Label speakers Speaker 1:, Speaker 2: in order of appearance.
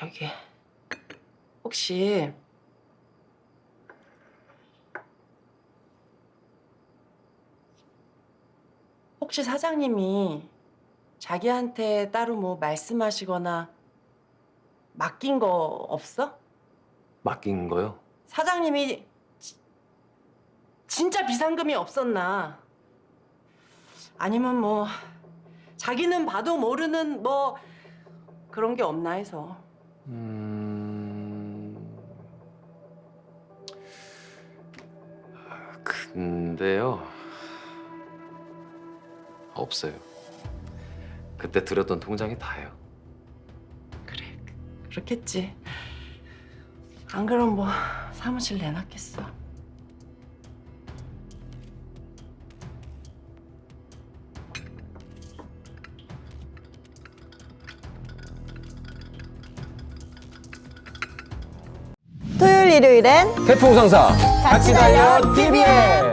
Speaker 1: 저기 혹시 혹시 사장님이 자기한테 따로 뭐 말씀하시거나 맡긴 거 없어?
Speaker 2: 맡긴 거요?
Speaker 1: 사장님이 지- 진짜 비상금이 없었나? 아니면 뭐 자기는 봐도 모르는 뭐 그런 게 없나 해서.
Speaker 2: 음... 근데요 없어요. 그때 들였던 통장이 다예요.
Speaker 1: 그래, 그렇겠지. 안 그럼 뭐 사무실 내놨겠어.
Speaker 3: 일요일엔
Speaker 4: 태풍 상사.
Speaker 3: 같이 달려 TVN